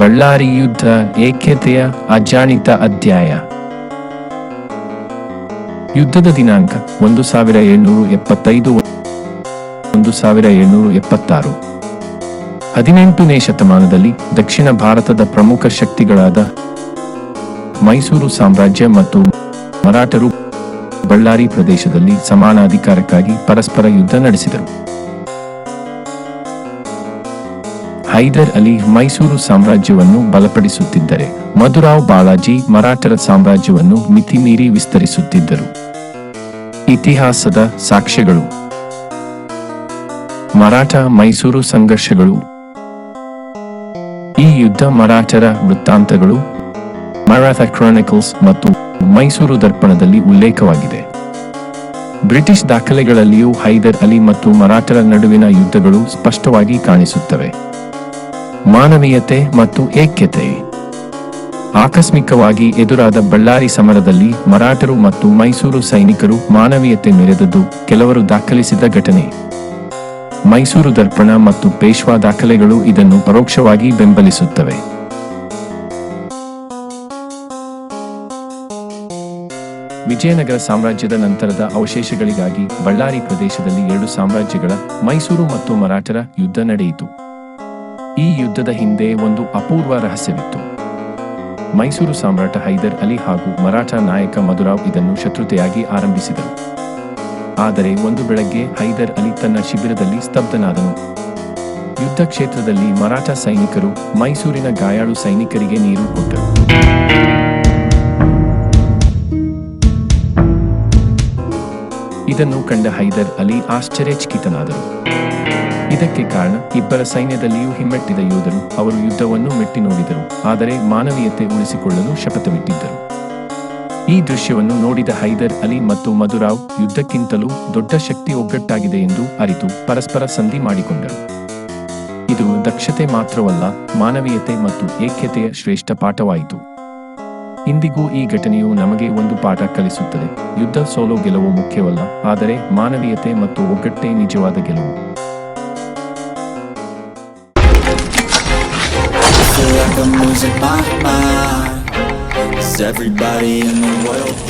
ಬಳ್ಳಾರಿ ಯುದ್ಧ ಏಕ್ಯತೆಯ ಅಜಾಣಿತ ಅಧ್ಯಾಯ. ಯುದ್ಧದ ದಿನಾಂಕ ಒಂದು ಸಾವಿರ ಏಳ್ನೂರು ಎಪ್ಪತ್ತೈದು ಒಂದು ಸಾವಿರ ಏಳ್ನೂರು ಎಪ್ಪತ್ತಾರು. ಹದಿನೆಂಟನೇ ಶತಮಾನದಲ್ಲಿ ದಕ್ಷಿಣ ಭಾರತದ ಪ್ರಮುಖ ಶಕ್ತಿಗಳಾದ ಮೈಸೂರು ಸಾಮ್ರಾಜ್ಯ ಮತ್ತು ಮರಾಠರು ಬಳ್ಳಾರಿ ಪ್ರದೇಶದಲ್ಲಿ ಸಮಾನ ಅಧಿಕಾರಕ್ಕಾಗಿ ಪರಸ್ಪರ ಯುದ್ಧ ನಡೆಸಿದರು. ಹೈದರ್ ಅಲಿ ಮೈಸೂರು ಸಾಮ್ರಾಜ್ಯವನ್ನು ಬಲಪಡಿಸುತ್ತಿದ್ದರೆ ಮಧುರಾವ್ ಬಾಲಾಜಿ ಮರಾಠರ ಸಾಮ್ರಾಜ್ಯವನ್ನು ಮಿತಿಮೀರಿ ವಿಸ್ತರಿಸುತ್ತಿದ್ದರು. ಇತಿಹಾಸದ ಸಾಕ್ಷ್ಯಗಳು. ಮರಾಠ ಮೈಸೂರು ಸಂಘರ್ಷಗಳು. ಈ ಯುದ್ಧ ಮರಾಠರ ವೃತ್ತಾಂತಗಳು. ಮರಾಠ ಕ್ರಾನಿಕಲ್ಸ್ ಮತ್ತು ಮೈಸೂರು ದರ್ಪಣದಲ್ಲಿ ಉಲ್ಲೇಖವಾಗಿದೆ. ಬ್ರಿಟಿಷ್ ದಾಖಲೆಗಳಲ್ಲಿಯೂ ಹೈದರ್ ಅಲಿ ಮತ್ತು ಮರಾಠರ ನಡುವಿನ ಯುದ್ಧಗಳು ಸ್ಪಷ್ಟವಾಗಿ ಕಾಣಿಸುತ್ತವೆ. ಮಾನವೀಯತೆ ಮತ್ತು ಏಕ್ಯತೆ. ಆಕಸ್ಮಿಕವಾಗಿ ಎದುರಾದ ಬಳ್ಳಾರಿ ಸಮರದಲ್ಲಿ ಮರಾಠರು ಮತ್ತು ಮೈಸೂರು ಸೈನಿಕರು ಮಾನವೀಯತೆ ಮೆರೆದದ್ದು ಕೆಲವರು ದಾಖಲಿಸಿದ ಘಟನೆ. ಮೈಸೂರು ದರ್ಪಣ ಮತ್ತು ಪೇಶ್ವಾ ದಾಖಲೆಗಳು ಇದನ್ನು ಪರೋಕ್ಷವಾಗಿ ಬೆಂಬಲಿಸುತ್ತವೆ. ವಿಜಯನಗರ ಸಾಮ್ರಾಜ್ಯದ ನಂತರದ ಅವಶೇಷಗಳಿಗಾಗಿ ಬಳ್ಳಾರಿ ಪ್ರದೇಶದಲ್ಲಿ ಎರಡು ಸಾಮ್ರಾಜ್ಯಗಳ ಮೈಸೂರು ಮತ್ತು ಮರಾಠರ ಯುದ್ಧ ನಡೆಯಿತು. ಈ ಯುದ್ಧದ ಹಿಂದೆ ಒಂದು ಅಪೂರ್ವ ರಹಸ್ಯವಿತ್ತು. ಮೈಸೂರು ಸಾಮ್ರಾಟ ಹೈದರ್ ಅಲಿ ಹಾಗೂ ಮರಾಠ ನಾಯಕ ಮಧುರಾವ್ ಇದನ್ನು ಶತ್ರುತೆಯಾಗಿ ಆರಂಭಿಸಿದರು. ಆದರೆ ಒಂದು ಬೆಳಗ್ಗೆ ಹೈದರ್ ಅಲಿ ತನ್ನ ಶಿಬಿರದಲ್ಲಿ ಸ್ತಬ್ಧನಾದನು. ಯುದ್ಧ ಕ್ಷೇತ್ರದಲ್ಲಿ ಮರಾಠ ಸೈನಿಕರು ಮೈಸೂರಿನ ಗಾಯಾಳು ಸೈನಿಕರಿಗೆ ನೀರು ಕೊಟ್ಟರು. ಇದನ್ನು ಕಂಡ ಹೈದರ್ ಅಲಿ ಆಶ್ಚರ್ಯಚಕಿತನಾದರು. ಇದಕ್ಕೆ ಕಾರಣ ಇಬ್ಬರ ಸೈನ್ಯದಲ್ಲಿಯೂ ಹಿಮ್ಮೆಟ್ಟಿದ ಯೋಧರು ಅವರು ಯುದ್ಧವನ್ನು ಮೆಟ್ಟಿ ನೋಡಿದರು. ಆದರೆ ಮಾನವೀಯತೆ ಉಳಿಸಿಕೊಳ್ಳಲು ಶಪಥವಿಟ್ಟಿದ್ದರು. ಈ ದೃಶ್ಯವನ್ನು ನೋಡಿದ ಹೈದರ್ ಅಲಿ ಮತ್ತು ಮಧುರಾವ್ ಯುದ್ಧಕ್ಕಿಂತಲೂ ದೊಡ್ಡ ಶಕ್ತಿ ಒಗ್ಗಟ್ಟಾಗಿದೆ ಎಂದು ಅರಿತು ಪರಸ್ಪರ ಸಂಧಿ ಮಾಡಿಕೊಂಡರು. ಇದು ದಕ್ಷತೆ ಮಾತ್ರವಲ್ಲ, ಮಾನವೀಯತೆ ಮತ್ತು ಏಕ್ಯತೆಯ ಶ್ರೇಷ್ಠ ಪಾಠವಾಯಿತು. ಇಂದಿಗೂ ಈ ಘಟನೆಯು ನಮಗೆ ಒಂದು ಪಾಠ ಕಲಿಸುತ್ತದೆ. ಯುದ್ಧ ಸೋಲೋ ಗೆಲುವು ಮುಖ್ಯವಲ್ಲ, ಆದರೆ ಮಾನವೀಯತೆ ಮತ್ತು ಒಗ್ಗಟ್ಟೇ ನಿಜವಾದ ಗೆಲುವು. Like I'm losing my mind Is everybody in the world?